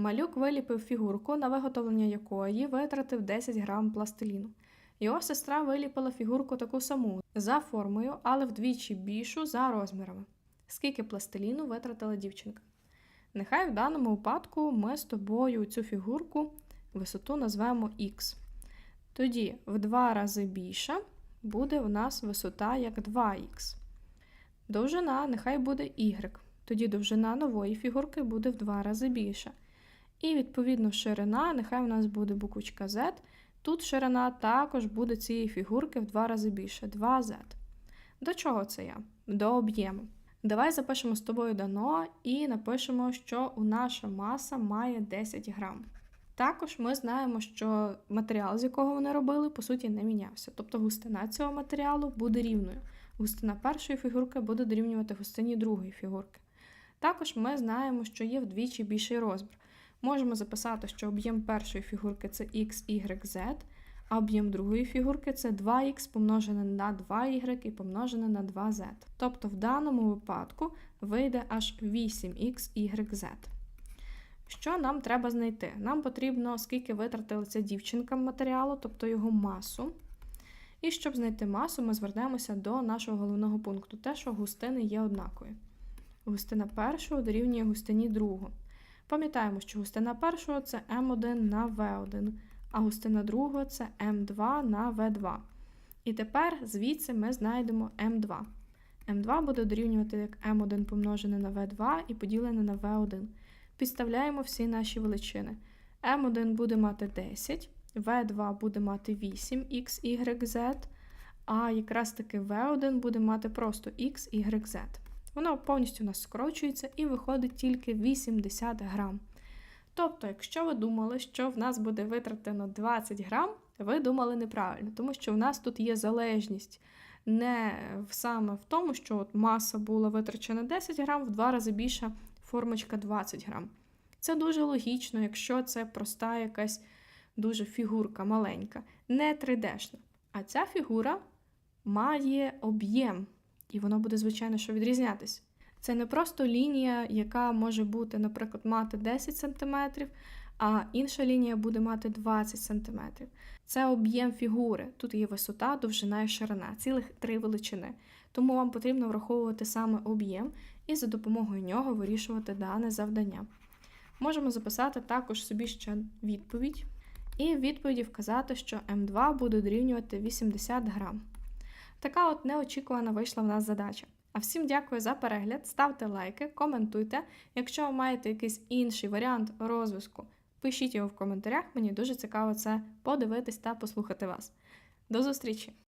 Малюк виліпив фігурку, на виготовлення якої витратив 10 грам пластиліну. Його сестра виліпила фігурку таку саму за формою, але вдвічі більшу за розмірами. Скільки пластиліну витратила дівчинка? Нехай в даному випадку ми з тобою цю фігурку висоту назвемо Х. Тоді в два рази більша буде у нас висота як 2х. Довжина нехай буде y. Тоді довжина нової фігурки буде в два рази більша. І, відповідно, ширина, нехай у нас буде буквочка Z. Тут ширина також буде цієї фігурки в два рази більше 2Z. До чого це я? До об'єму. Давай запишемо з тобою дано і напишемо, що у наша маса має 10 грам. Також ми знаємо, що матеріал, з якого вони робили, по суті, не мінявся. Тобто густина цього матеріалу буде рівною. Густина першої фігурки буде дорівнювати густині другої фігурки. Також ми знаємо, що є вдвічі більший розмір. Можемо записати, що об'єм першої фігурки це x, y, z, а об'єм другої фігурки це 2х помножене на 2y і помножене на 2z. Тобто в даному випадку вийде аж 8х, y, z. Що нам треба знайти? Нам потрібно, скільки витратила ця дівчинка матеріалу, тобто його масу. І щоб знайти масу, ми звернемося до нашого головного пункту, те, що густини є однакові. Густина першого дорівнює густині другого. Пам'ятаємо, що густина першого це М1 на В1, а густина другого це М2 на В2. І тепер звідси ми знайдемо М2. М2 буде дорівнювати як М1 помножене на В2 і поділене на В1. Підставляємо всі наші величини. М1 буде мати 10, В2 буде мати 8, X, Y, Z, а якраз таки В1 буде мати просто X, Y, Z. Воно повністю у нас скорочується і виходить тільки 80 грам. Тобто, якщо ви думали, що в нас буде витратено 20 грам, ви думали неправильно, тому що в нас тут є залежність не саме в тому, що от маса була витрачена 10 грам, в два рази більша формочка 20 грам. Це дуже логічно, якщо це проста якась дуже фігурка маленька, не 3D-шна. А ця фігура має об'єм, і воно буде, звичайно, що відрізнятися. Це не просто лінія, яка може бути, наприклад, мати 10 см, а інша лінія буде мати 20 см. Це об'єм фігури. Тут є висота, довжина і ширина, цілих три величини. Тому вам потрібно враховувати саме об'єм і за допомогою нього вирішувати дане завдання. Можемо записати також собі ще відповідь, і в відповіді вказати, що М2 буде дорівнювати 80 грам. Така от неочікувана вийшла в нас задача. А всім дякую за перегляд, ставте лайки, коментуйте. Якщо ви маєте якийсь інший варіант розв'язку, пишіть його в коментарях, мені дуже цікаво це подивитись та послухати вас. До зустрічі!